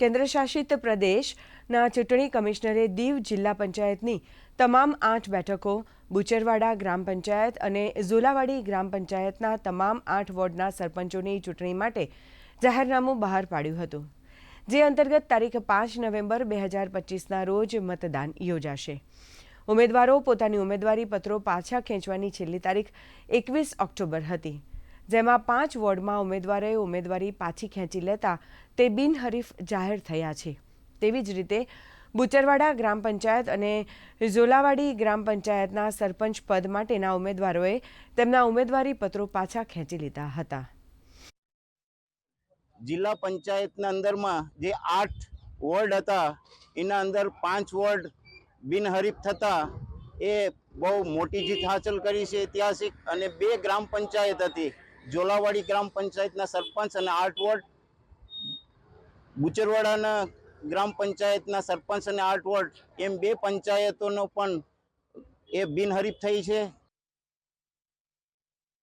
કેન્દ્રશાસિત પ્રદેશના ચૂંટણી કમિશનરે દીવ જિલ્લા પંચાયતની તમામ આઠ બેઠકો, બુચરવાડા ગ્રામ પંચાયત અને ઝોલાવાડી ગ્રામ પંચાયતના તમામ આઠ વોર્ડના સરપંચોની ચૂંટણી માટે જાહેરનામું બહાર પાડ્યું હતું, જે અંતર્ગત તારીખ પાંચ નવેમ્બર બે હજાર પચીસના રોજ મતદાન યોજાશે. ઉમેદવારો પોતાની ઉમેદવારી પત્રો પાછા ખેંચવાની છેલ્લી તારીખ એકવીસ ઓક્ટોબર હતી. જેમાં પાંચ વોર્ડમાં ઉમેદવારોએ ઉમેદવારી પાછી ખેંચી લેતા તે બિનહરીફ જાહેર થયા છે. તેવી જ રીતે બુચરવાડા ગ્રામ પંચાયત અને ઝોલાવાડી ગ્રામ પંચાયતના સરપંચ પદ માટેના ઉમેદવારોએ તેમના ઉમેદવારી પત્રો પાછા ખેંચી લીધા હતા. જિલ્લા પંચાયતના અંદરમાં જે આઠ વોર્ડ હતા, એના અંદર પાંચ વોર્ડ બિનહરીફ થતા એ બહુ મોટી જીત હાંસલ કરી છે ઐતિહાસિક અને બે ગ્રામ પંચાયત હતી. જોલાવાડી ગ્રામ પંચાયતના સરપંચ અને આઠ વોર્ડ, બુચરવાડાના ગ્રામ પંચાયતના સરપંચ અને આઠ વોર્ડ, એમ બે પંચાયતોનો પણ એ બિનહરીફ થઈ છે.